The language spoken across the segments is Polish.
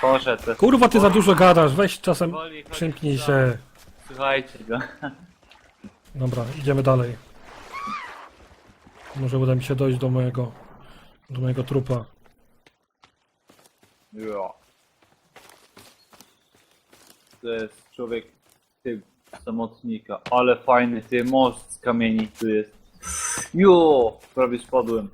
poszedł. Kurwa, ty za dużo gadasz, weź czasem Woli przymknij się. Słuchajcie go. Dobra, idziemy dalej. Może uda mi się dojść do mojego, do mojego trupa. Jo. To jest człowiek typ samotnika, ale fajny ty most z kamieni tu jest. Jo, prawie spadłem.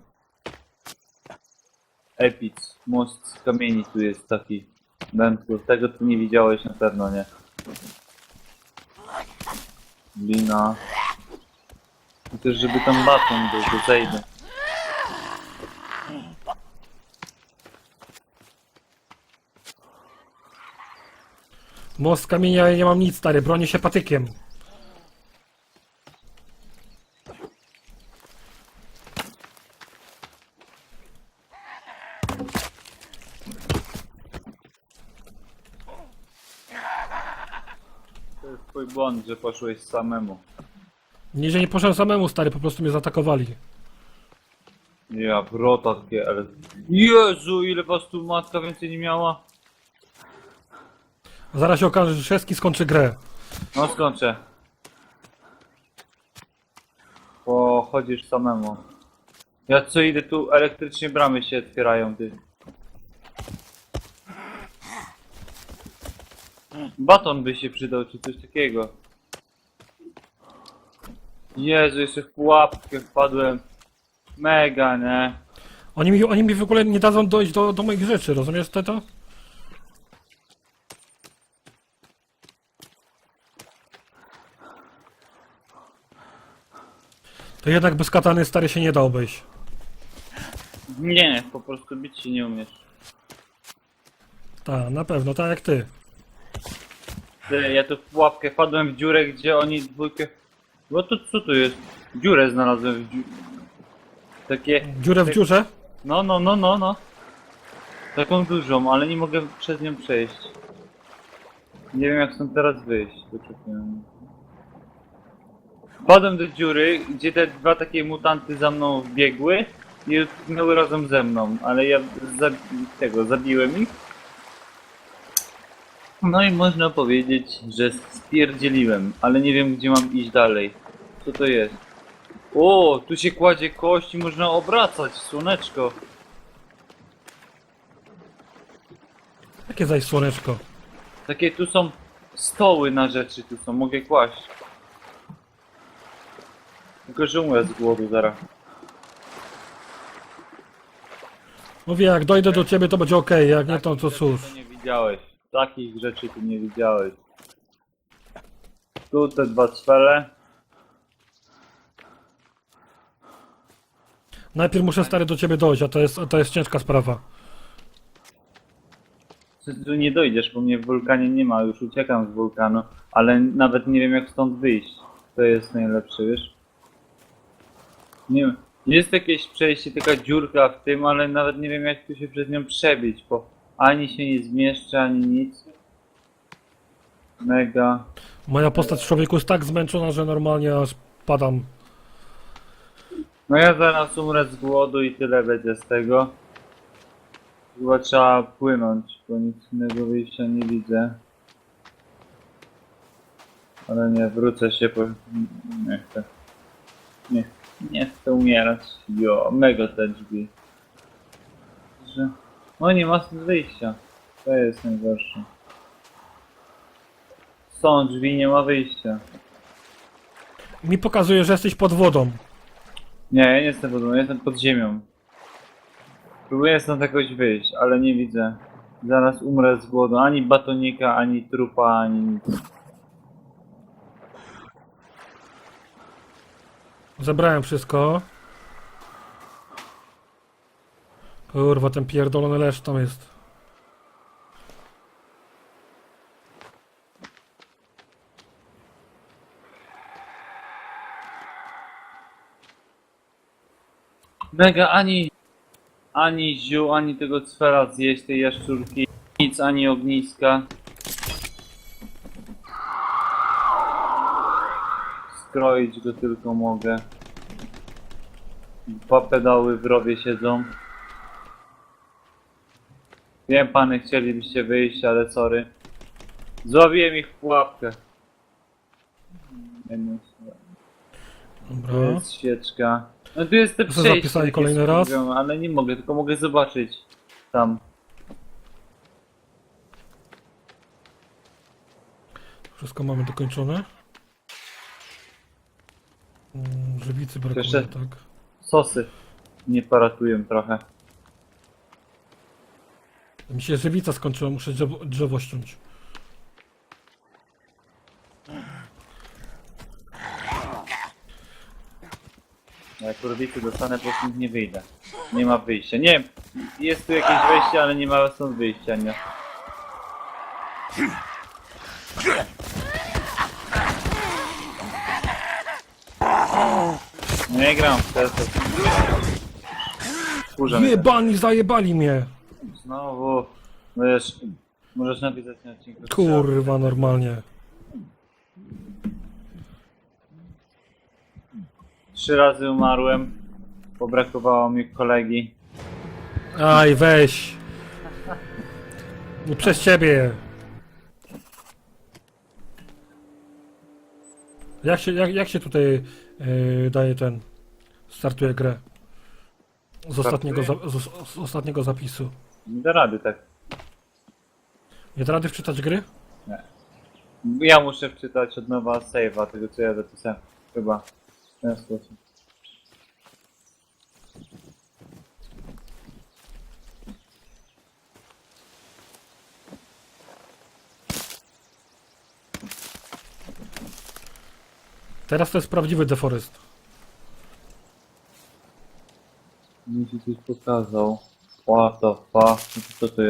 Epic, most z kamieni tu jest taki. Bentu, tego tu nie widziałeś na pewno, nie? Lina. I też żeby tam baton był, to zejdę. Most z kamienia, ja nie mam nic, stary, bronię się patykiem. Błąd, że poszłeś samemu. Nie, że nie poszedłem samemu, stary, po prostu mnie zaatakowali. Ja, wrota takie, ale... Jezu, ile was tu matka więcej nie miała? A zaraz się okaże, że Szewski skończy grę. No skończę. Pochodzisz samemu. Ja co idę tu, elektrycznie bramy się otwierają, ty. Baton by się przydał, czy coś takiego. Jezu, jeszcze w pułapkę wpadłem. Mega, nie? Oni mi, oni mi w ogóle nie dadzą dojść do, do moich rzeczy, rozumiesz te to? To jednak bez katany stary się nie da obejść. Nie, po prostu bić się nie umiesz. Tak, na pewno, tak jak ty. Ty, Ja tu w pułapkę wpadłem w dziurę, gdzie oni dwójkę... No to co tu jest? Dziurę znalazłem w dziu... Takie... Dziurę w tak- dziurze? No, no, no, no, no. Taką dużą, ale nie mogę przez nią przejść. Nie wiem jak stąd teraz wyjść. Wpadłem do dziury, gdzie te dwa takie mutanty za mną wbiegły i miały razem ze mną, ale ja tego, zabiłem ich. No i można powiedzieć, że spierdzieliłem, ale nie wiem gdzie mam iść dalej. Co to jest? O, tu się kładzie kość i można obracać, słoneczko. Jakie zaś słoneczko? Takie tu są stoły na rzeczy, tu są, mogę kłaść. Tylko że umrę z głodu zaraz. Mówię, jak dojdę do ciebie to będzie okej, jak nie to to Takich cóż. nie widziałeś. Takich rzeczy tu nie widziałeś. Tu te dwa cwele. Najpierw muszę stary do ciebie dojść, a to jest, a to jest ciężka sprawa. Ty tu nie dojdziesz, bo mnie w wulkanie nie ma, już uciekam z wulkanu, ale nawet nie wiem jak stąd wyjść. To jest najlepsze, wiesz? Nie wiem. Jest jakieś przejście, taka dziurka w tym, ale nawet nie wiem jak tu się przez nią przebić, bo ani się nie zmieszczę, ani nic. Mega. Moja postać w człowieku jest tak zmęczona, że normalnie aż padam. No ja zaraz umrę z głodu i tyle będzie z tego. Chyba trzeba płynąć, bo nic innego wyjścia nie widzę. Ale nie, wrócę się po... Nie chcę. Nie, nie chcę umierać. Jo, mega te drzwi. Że... No nie ma stąd wyjścia. To jest najgorsze. Są drzwi, nie ma wyjścia. Mi pokazuje, że jesteś pod wodą. Nie, ja nie jestem pod wodą, ja jestem pod ziemią. Próbuję stąd jakoś wyjść, ale nie widzę. Zaraz umrę z głodu. Ani batonika, ani trupa, ani nic. Zebrałem wszystko. Kurwa, ten pierdolony lesz tam jest. Mega ani... Ani ziół, ani tego cfera zjeść, tej jaszczurki. Nic, ani ogniska. Skroić go tylko mogę. Dwa pedały w rowie siedzą. Wiem, pany, chcielibyście wyjść, ale sorry. Zławiłem ich w pułapkę. Jedną. Tu Dobra. jest świeczka. No tu jest te Co przejście. jakie kolejny raz? Ale nie mogę, tylko mogę zobaczyć tam. Wszystko mamy dokończone. Mm, Żywicy brakuje, Jeszcze- tak. Sosy nie paratują trochę. Mi się żywica skończyła, muszę drzewo, drzewo ściąć. Jak kurwicy dostanę, po prostu nie wyjdę. Nie ma wyjścia. Nie jest tu jakieś wejście, ale nie ma stąd wyjścia, nie. Nie gram w te Kurza mnie. Jebani, zajebali mnie! Znowu. Wiesz, możesz napisać na odcinku. Kurwa, normalnie. Trzy razy umarłem. Pobrakowało mi kolegi. Aj, weź! Nie przez ciebie! Jak się, jak, jak się tutaj yy, daje ten... Startuje grę? Z ostatniego, za, z, z ostatniego zapisu. Nie da rady tak. Nie da rady wczytać gry? Ja muszę wczytać od nowa save'a, tego co ja zapisałem. Chyba. W ten sposób. Teraz to jest prawdziwy deforest. Mi się coś pokazał. What the fuck? Co to?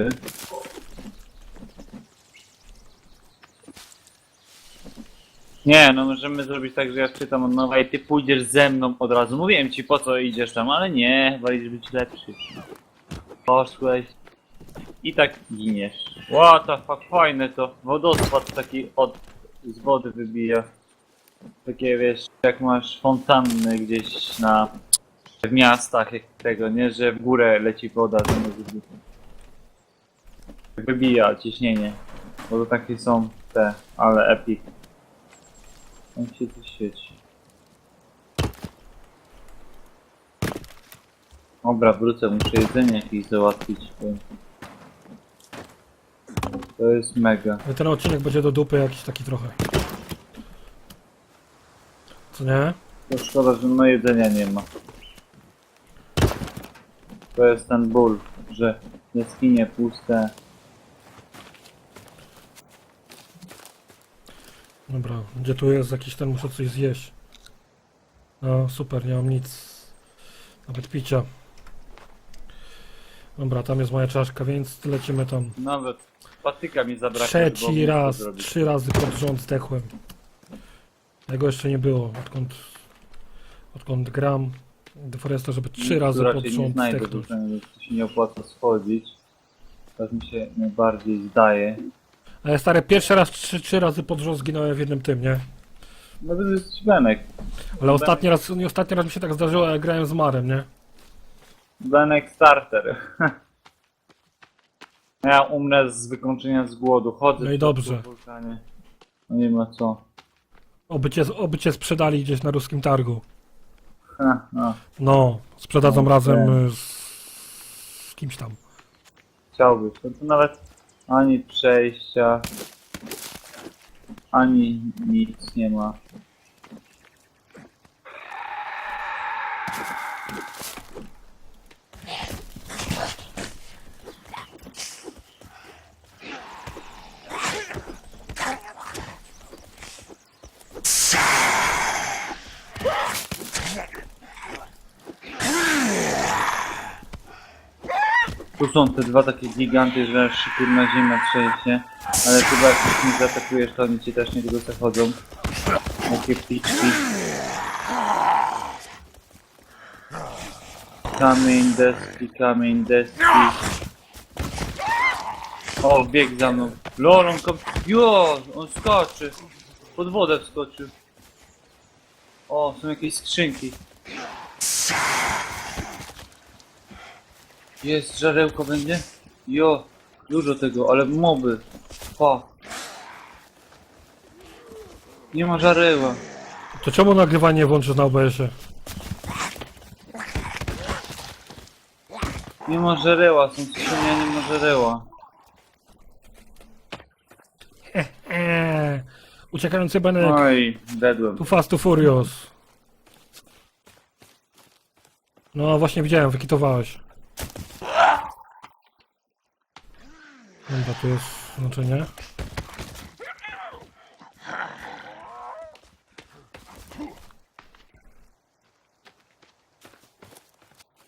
Nie, no możemy zrobić tak, że ja czytam od nowa i ty pójdziesz ze mną od razu. Mówiłem ci po co idziesz tam, ale nie, chyba być lepszy. Poszłeś i tak giniesz. What the fuck, fajne to. Wodospad taki od z wody wybija. Takie wiesz, jak masz fontanny gdzieś na w miastach jak tego, nie? Że w górę leci woda zamiast w dół. Wybija ciśnienie. Bo to takie są te, ale epic. On się tu świeci. Dobra, wrócę, muszę jedzenie jakieś załatwić. To jest mega. Ten odcinek będzie do dupy jakiś taki trochę. Co nie? To szkoda, że no jedzenia nie ma. To jest ten ból, że jaskinie puste. Dobra, gdzie tu jest jakiś ten, muszę coś zjeść. No super, nie mam nic. Nawet picia. Dobra, tam jest moja czaszka, więc lecimy tam. Nawet patyka mi zabrakło. Trzeci raz, zrobić. trzy razy pod rząd zdechłem. Tego jeszcze nie było, odkąd, odkąd gram Deforesta, żeby trzy razy pod nie rząd znajdę, zdechnąć. bo ten- to się nie opłaca schodzić. Tak mi się najbardziej zdaje. Ale stary, pierwszy raz trzy, trzy razy pod rząd zginąłem w jednym tym, nie? No to jest Benek. Ale ostatni raz, nie ostatni raz mi się tak zdarzyło, jak grałem z Marem, nie? Benek starter. Ja umrę z wykończenia z głodu. Chodzę No i po dobrze. wulkanie. No nie ma co. Oby cię, oby cię sprzedali gdzieś na ruskim targu. Ha, ha. No, sprzedadzą No, razem wiem. y, z, z kimś tam. Chciałbyś. No to nawet ani przejścia, ani nic nie ma. Tu są te dwa takie giganty, że aż się kurna ziemia trzęsie. Ale chyba jak ich nie zaatakujesz, to oni ci też niedługo zachodzą. Jakie piczki. Kamień, deski, kamień, deski. O, bieg za mną. Lol, on kom... Jo, on skoczy. Pod wodę wskoczył. O, są jakieś skrzynki. Jest, żarełko będzie? Jo, Dużo tego, ale moby. Po. Nie ma żareła. To czemu nagrywanie włączysz na OBS-ie? Nie ma żareła, są skrzynia, nie ma żareła. Eee, uciekający Benek. Oj, dedłem. Tu Fast to Furious. No właśnie widziałem, wykitowałeś. Dobra, tu jest znaczenie.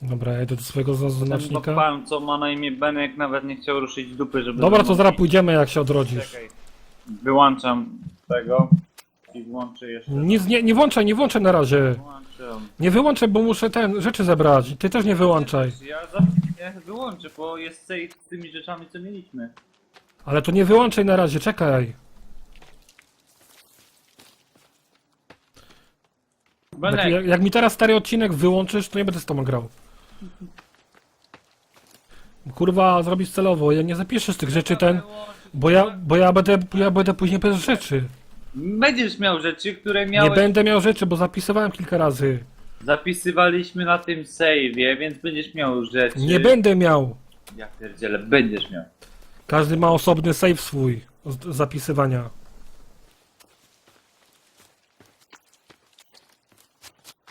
Dobra, ja idę do swojego Ten znacznika. pan, co ma na imię Benek, nawet nie chciał ruszyć dupy, żeby... Dobra, to zaraz pójdziemy jak się odrodzisz. Czekaj. Wyłączam tego i włączę jeszcze. Nic, nie, nie włączaj, nie włączaj na razie. Włączam. Nie wyłączaj, bo muszę ten rzeczy zebrać. Ty też nie wyłączaj. Ja, za... ja wyłączę, bo jest safe z tymi rzeczami, co mieliśmy. Ale to nie wyłączaj na razie, czekaj. Jak, Benek, jak, jak mi teraz stary odcinek wyłączysz, to nie będę z tobą grał. Kurwa, zrobisz celowo, ja nie zapiszesz tych rzeczy ten, bo ja, bo ja będę, ja będę później bez rzeczy. Będziesz miał rzeczy, które Nie miałeś... będę miał rzeczy, bo zapisywałem kilka razy. Zapisywaliśmy na tym save'ie, więc będziesz miał rzeczy. Nie będę miał. Ja pierdzielę, będziesz miał. Każdy ma osobny save swój z zapisywania.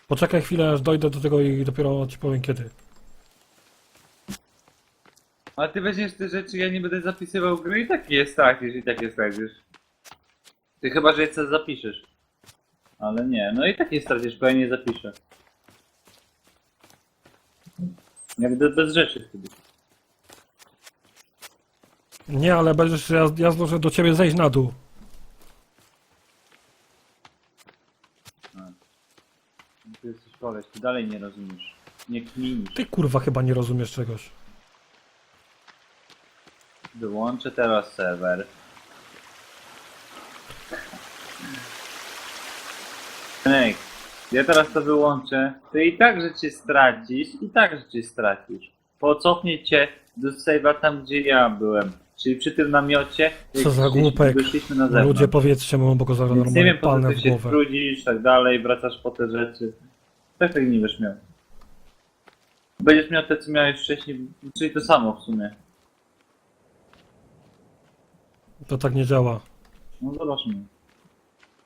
Poczekaj chwilę, aż dojdę do tego i dopiero ci powiem kiedy. A ty weźmiesz te rzeczy, ja nie będę zapisywał gry i tak je stracisz, i tak je stracisz. Ty chyba, że je coś zapiszesz. Ale nie, no i tak je stracisz, bo ja nie zapiszę. Ja będę bez rzeczy wtedy. Nie, ale będziesz, ja, ja zdążę do ciebie zejść na dół. Ty jesteś koleś, ty dalej nie rozumiesz. Nie kminisz. Ty kurwa chyba nie rozumiesz czegoś. Wyłączę teraz serwer. Ej, ja teraz to wyłączę. Ty i tak rzeczy stracisz, i tak rzeczy stracisz. Pocofnie cię do save'a tam, gdzie ja byłem. Czyli przy tym namiocie, jak Co za głupek. wyszliśmy na zewnątrz. Ludzie powiedzcie mu, bo go zaraz Więc nie normalnie wiem, po co palnę ty w się głowę. trudzisz, tak dalej, wracasz po te rzeczy. Tak tak nie będziesz miał. Będziesz miał te, co miałeś wcześniej, czyli to samo w sumie. To tak nie działa. No zobaczmy.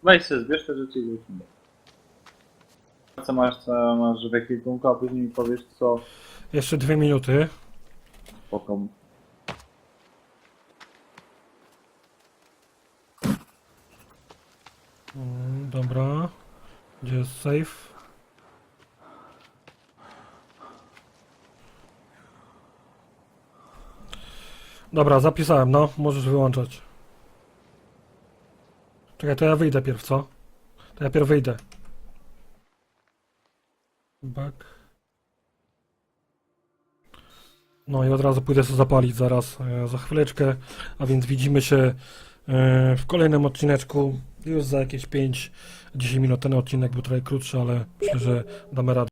Weź sobie, zbierz te rzeczy i wróćmy. Co masz, co masz w ekwipunku, a później mi powiesz co Jeszcze dwie minuty. spoko. Mm, dobra. Gdzie jest safe? Dobra, zapisałem, no. Możesz wyłączać. Czekaj, to ja wyjdę pierw, co? To ja pierw wyjdę. Back. No i od razu pójdę sobie zapalić zaraz, e, za chwileczkę. A więc widzimy się e, w kolejnym odcineczku już za jakieś 5-10 minut. Ten odcinek był trochę krótszy, ale myślę, że damy radę.